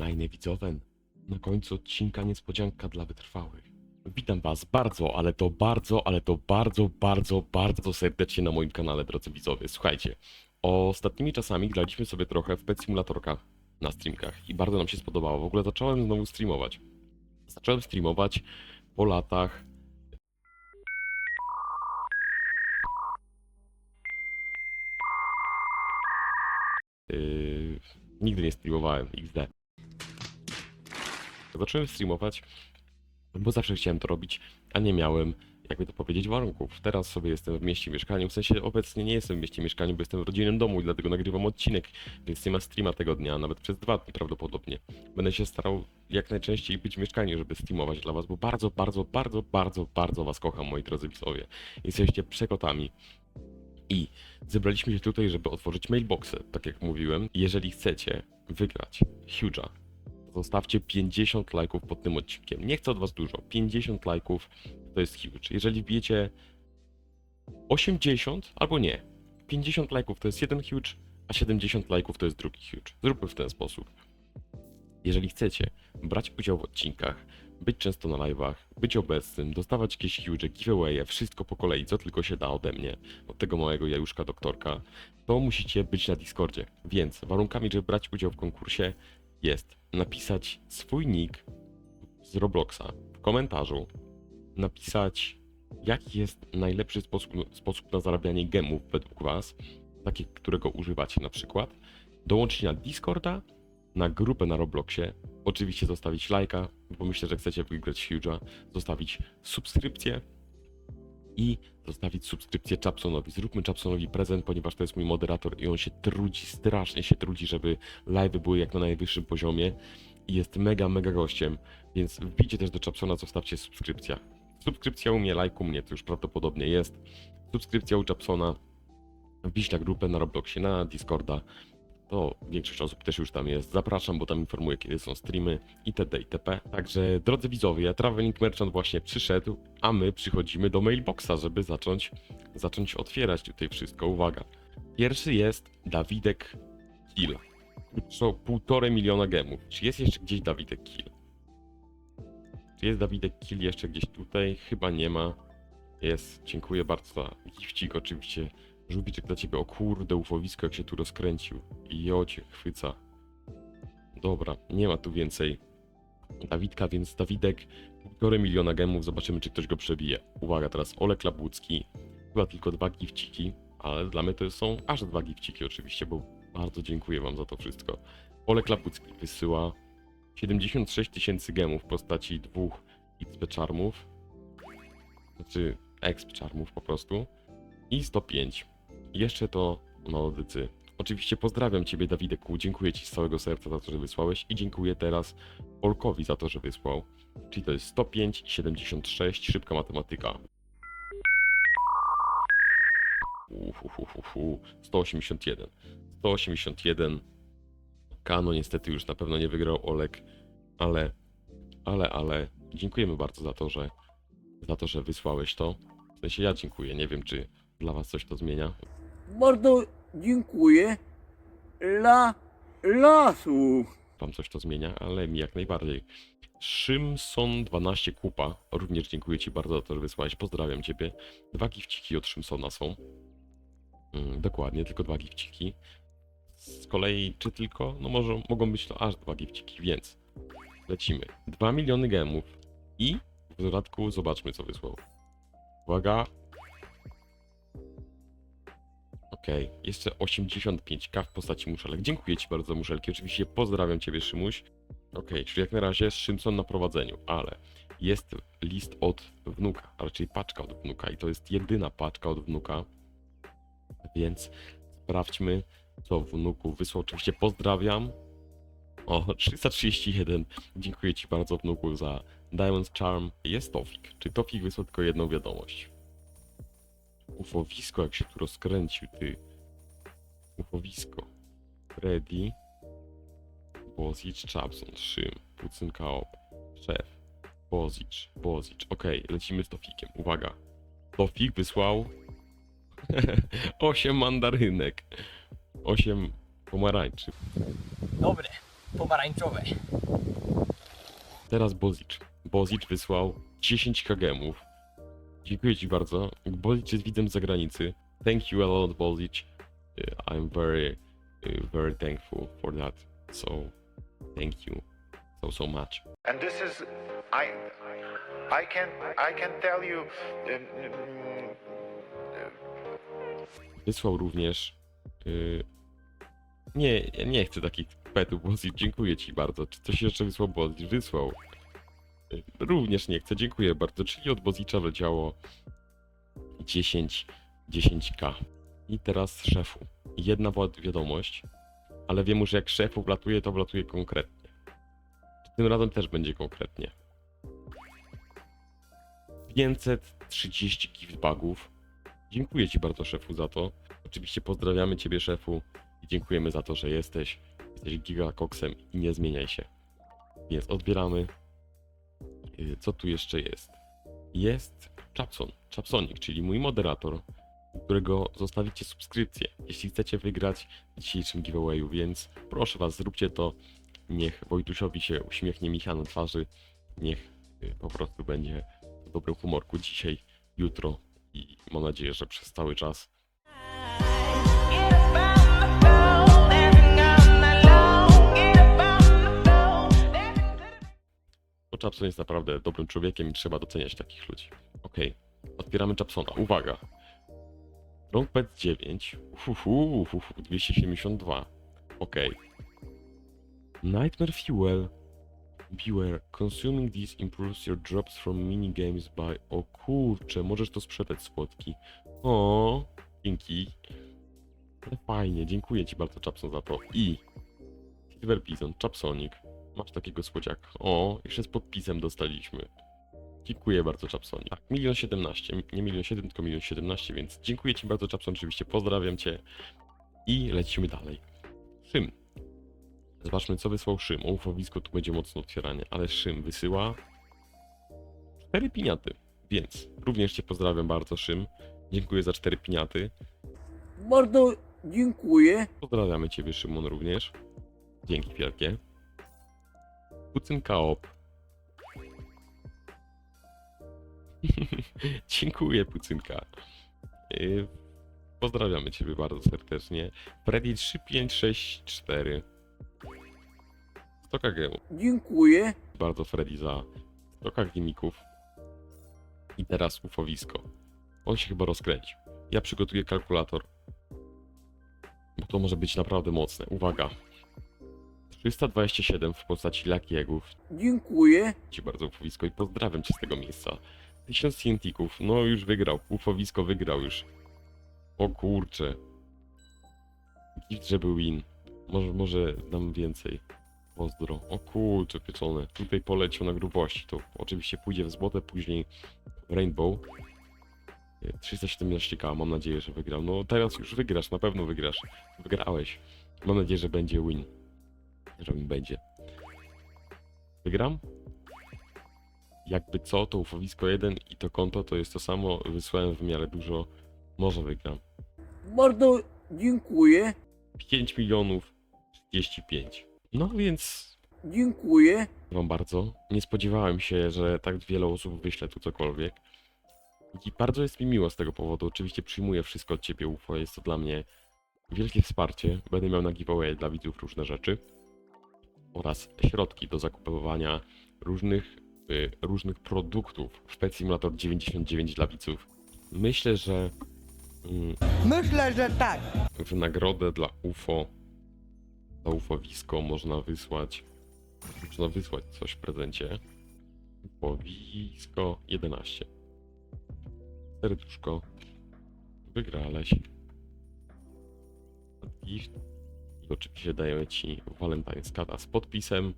Najny widzowie, na końcu odcinka niespodzianka dla wytrwałych. Witam was bardzo, ale to bardzo, ale to bardzo, bardzo, bardzo serdecznie na moim kanale, drodzy widzowie. Słuchajcie, ostatnimi czasami graliśmy sobie trochę w Pet Simulatorka na streamkach i bardzo nam się spodobało. W ogóle zacząłem znowu streamować. Zacząłem streamować po latach Yy, nigdy nie streamowałem XD. Zacząłem streamować, bo zawsze chciałem to robić, a nie miałem, jakby to powiedzieć, warunków. Teraz sobie jestem w mieście mieszkaniu, w sensie obecnie nie jestem w mieście mieszkaniu, bo jestem w rodzinnym domu i dlatego nagrywam odcinek, więc nie ma streama tego dnia, nawet przez dwa dni prawdopodobnie. Będę się starał jak najczęściej być w mieszkaniu, żeby streamować dla was, bo bardzo, bardzo, bardzo, bardzo, bardzo was kocham, moi drodzy widzowie. Jesteście przekotami. I zebraliśmy się tutaj, żeby otworzyć mailboxy, tak jak mówiłem. Jeżeli chcecie wygrać Huge'a, zostawcie 50 lajków pod tym odcinkiem. Nie chcę od was dużo. 50 lajków to jest huge. Jeżeli wbijecie 80 albo nie, 50 lajków to jest jeden huge, a 70 lajków to jest drugi huge. Zróbmy w ten sposób. Jeżeli chcecie brać udział w odcinkach, być często na live'ach, być obecnym, dostawać jakieś huge, giveawaye, wszystko po kolei, co tylko się da ode mnie, od tego małego jajuszka doktorka, to musicie być na Discordzie. Więc warunkami, żeby brać udział w konkursie jest napisać swój nick z Robloxa w komentarzu, napisać jaki jest najlepszy sposób, sposób na zarabianie gemów według Was, takie, którego używacie na przykład, dołączyć na Discorda, na grupę na Robloxie, oczywiście zostawić lajka, bo myślę, że chcecie wygrać Huge'a, zostawić subskrypcję i zostawić subskrypcję Chapsonowi. Zróbmy Chapsonowi prezent, ponieważ to jest mój moderator i on się trudzi, strasznie się trudzi, żeby live'y były jak na najwyższym poziomie i jest mega, mega gościem, więc wbijcie też do Chapsona, zostawcie subskrypcja. Subskrypcja u mnie, lajk u mnie, to już prawdopodobnie jest. Subskrypcja u Chapsona, wbić na grupę na Robloxie, na Discorda, to większość osób też już tam jest. Zapraszam, bo tam informuję, kiedy są streamy itd. itp. Także, drodzy widzowie, Traveling Merchant właśnie przyszedł, a my przychodzimy do mailboxa, żeby zacząć, zacząć otwierać tutaj wszystko. Uwaga. Pierwszy jest Dawidek Kill. To półtorej miliona gemów. Czy jest jeszcze gdzieś Dawidek Kill? Czy jest Dawidek Kill jeszcze gdzieś tutaj? Chyba nie ma. Jest. Dziękuję bardzo za gifcik oczywiście. Żółwiczek dla ciebie. O kurde, ufowisko jak się tu rozkręcił. I jocie, chwyca. Dobra, nie ma tu więcej Dawidka, więc Dawidek, półtorej miliona gemów, zobaczymy czy ktoś go przebije. Uwaga, teraz Olek Labucki, chyba tylko dwa gifciki, ale dla mnie to są aż dwa gifciki oczywiście, bo bardzo dziękuję wam za to wszystko. Olek Labucki wysyła 76 tysięcy gemów w postaci dwóch XP charmów, znaczy exp charmów po prostu i 105. Jeszcze to melodycy. Oczywiście pozdrawiam Ciebie, Dawideku. Dziękuję Ci z całego serca za to, że wysłałeś i dziękuję teraz Olkowi za to, że wysłał. Czyli to jest 105 i 76, szybka matematyka. Uhuhuhuhu. 181. 181. Kano niestety już na pewno nie wygrał Olek, ale, ale, ale dziękujemy bardzo za to, że za to, że wysłałeś to. W sensie ja dziękuję, nie wiem czy dla was coś to zmienia. Bardzo dziękuję dla lasu. Wam coś to zmienia, ale mi jak najbardziej. Szymson 12 kupa. Również dziękuję Ci bardzo za to, że wysłałeś. Pozdrawiam Ciebie. Dwa gifciki od Szymsona są. Mm, dokładnie, tylko dwa gifciki. Z kolei, czy tylko? No może mogą być to aż dwa gifciki, więc lecimy. 2 miliony gemów i w dodatku zobaczmy, co wysłał. Uwaga. Okej, jeszcze 85k w postaci muszelek. Dziękuję Ci bardzo muszelki. Oczywiście pozdrawiam Ciebie, Szymuś. Okej, czyli jak na razie Szymson na prowadzeniu, ale jest list od wnuka, a raczej paczka od wnuka i to jest jedyna paczka od wnuka, więc sprawdźmy, co wnuku wysłał. Oczywiście pozdrawiam. O, 331. Dziękuję Ci bardzo, wnuku, za Diamond Charm. Jest Tofik. Czy Tofik wysłał tylko jedną wiadomość? Ufowisko, jak się tu rozkręcił, ty. Ufowisko. Freddy. Bozic, Chapson, Szym, Pucynka Op, Szef, Bozic, Bozic. Okej, lecimy z Tofikiem. Uwaga. Tofik wysłał 8 mandarynek. 8 pomarańczy. Dobre. pomarańczowe. Teraz Bozic. Bozic wysłał 10 kagemów. Dziękuję ci bardzo. Bozic jest widzem z zagranicy. Thank you a lot. Uh, I'm very, uh, very thankful for that. So, thank you so, so much. And this is, I, I can, I can tell you, um, mm, Wysłał również. Nie, nie chcę takich petów, Bozic. Dziękuję ci bardzo. Czy coś jeszcze wysłał Bozic? Wysłał. Również nie chcę, dziękuję bardzo. Czyli od Bozicza wleciało 10, 10k. I teraz szefu. Jedna wiadomość, ale wiem, że jak szefu wlatuje, to wlatuje konkretnie. Tym razem też będzie konkretnie. 530 giftbagów. Dziękuję Ci bardzo, szefu, za to. Oczywiście pozdrawiamy Ciebie, szefu, i dziękujemy za to, że jesteś. Jesteś gigakoksem i nie zmieniaj się. Więc odbieramy. Yy, Co tu jeszcze jest? Jest Chapson, Chapsonik, czyli mój moderator, którego zostawicie subskrypcję, jeśli chcecie wygrać w dzisiejszym giveawayu, więc proszę Was, zróbcie to. Niech Wojtusiowi się uśmiechnie Micha na twarzy. Niech yy, po prostu będzie w dobrym humorku dzisiaj, jutro i mam nadzieję, że przez cały czas. Chapson jest naprawdę dobrym człowiekiem i trzeba doceniać takich ludzi. Okej, otwieramy Chapsona. Uwaga! Rockpad 9. Uhuhu, uhuhu, 272. Okej. Nightmare Fuel. Beware, consuming this improves your drops from minigames by... O kurcze, możesz to sprzedać spotki. O, dzięki. Fajnie, dziękuję ci bardzo Chapson za to. I... Silver Bison, Chapsonic. Masz takiego słodziaka. O, jeszcze z podpisem dostaliśmy. Dziękuję bardzo, Chapson. Tak, milion siedemnaście, nie milion siedem, tylko milion siedemnaście, więc dziękuję Ci bardzo, Chapson, oczywiście pozdrawiam Cię i lecimy dalej. Szym. Zobaczmy, co wysłał Szym. O, ufowisko tu będzie mocno otwieranie, ale Szym wysyła cztery piniaty, więc również Cię pozdrawiam bardzo, Szym. Dziękuję za cztery piniaty. Bardzo dziękuję. Pozdrawiamy Ciebie, Szymon, również. Dzięki wielkie. Kucynka op. Dziękuję, Pucynka. Yy, Pozdrawiamy Ciebie bardzo serdecznie. Freddy 3564. 100 kg. Dziękuję. Bardzo Freddy za 100 gimików. I teraz ufowisko. On się chyba rozkręcił. Ja przygotuję kalkulator. Bo to może być naprawdę mocne. Uwaga. 327 w postaci lakiegów. Dziękuję. Ci bardzo ufowisko i pozdrawiam Cię z tego miejsca. 1000 TNT-ków. No już wygrał. Ufowisko wygrał już. O kurcze. Gift, żeby win. Może, może dam więcej. Pozdro. O kurcze pieczone. Tutaj poleciał na grubości. To oczywiście pójdzie w złote, później Rainbow. E, 317k, mam nadzieję, że wygrał. No teraz już wygrasz, na pewno wygrasz. Wygrałeś. Mam nadzieję, że będzie win. Win będzie. Wygram? Jakby co, to ufowisko 1 i to konto to jest to samo. Wysłałem w miarę dużo. Może wygram. Bardzo dziękuję. 5 milionów 35. No więc Dziękuję. wam bardzo. Nie spodziewałem się, że tak wiele osób wyśle tu cokolwiek. I bardzo jest mi miło z tego powodu. Oczywiście przyjmuję wszystko od ciebie, UFO. Jest to dla mnie wielkie wsparcie. Będę miał na giveaway dla widzów różne rzeczy. Oraz środki do zakupywania różnych, y, różnych produktów w Pet Simulator 99 dla widzów. Myślę, że mm, Myślę, że tak. w nagrodę dla UFO, dla UFOwisko można wysłać, można wysłać coś w prezencie. UFOwisko 11. Serduszko. Wygrałeś. Gift. I oczywiście dajemy ci Valentine's Card z podpisem.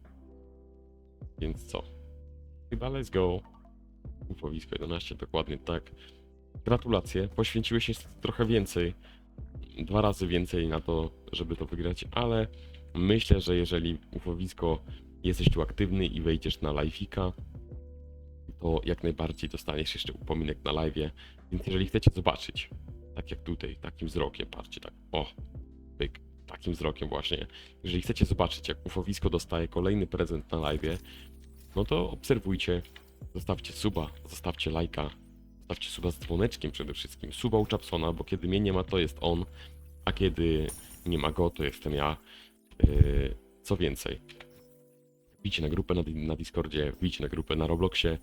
Więc co? Chyba let's go. UFOwisko 11, dokładnie tak. Gratulacje. Poświęciłeś się trochę więcej dwa razy więcej na to, żeby to wygrać, ale myślę, że jeżeli ufowisko jesteś tu aktywny i wejdziesz na live'ika, to jak najbardziej dostaniesz jeszcze upominek na live'ie, więc jeżeli chcecie zobaczyć, tak jak tutaj, takim wzrokiem, patrzcie tak, o, pyk, takim wzrokiem właśnie. Jeżeli chcecie zobaczyć, jak ufowisko dostaje kolejny prezent na live, no to obserwujcie, zostawcie suba, zostawcie lajka, zostawcie suba z dzwoneczkiem przede wszystkim. Suba u Chapsona, bo kiedy mnie nie ma, to jest on, a kiedy nie ma go, to jestem ja. Yy, co więcej, wbijcie na grupę na, na Discordzie, wbijcie na grupę na Robloxie.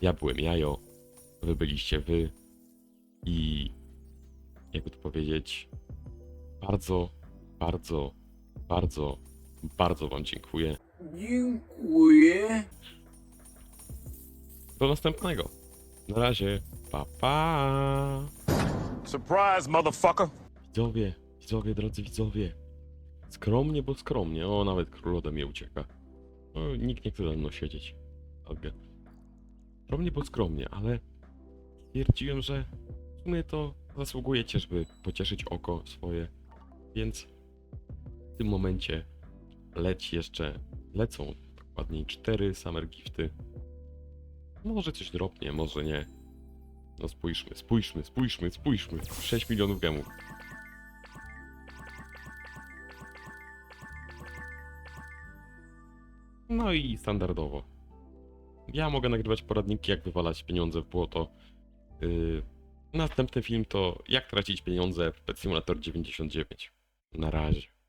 Ja byłem Jajo, wy byliście wy i jakby to powiedzieć, bardzo, bardzo, bardzo, bardzo wam dziękuję. Dziękuję. Do następnego. Na razie, pa pa! Surprise, motherfucker. Widzowie, widzowie, drodzy widzowie. Skromnie, bo skromnie. O, nawet król ode mnie ucieka. O, nikt nie chce ze mną siedzieć. Okay. Skromnie, bo skromnie, ale stwierdziłem, że w sumie to zasługujecie, żeby pocieszyć oko swoje. Więc tym momencie leci jeszcze, lecą dokładniej cztery summer gifty. Może coś dropnie, może nie. No spójrzmy, spójrzmy, spójrzmy, spójrzmy. 6 milionów gemów. No i standardowo. Ja mogę nagrywać poradniki, jak wywalać pieniądze w błoto. Yy, następny film to jak tracić pieniądze w Pet Simulator 99. Na razie.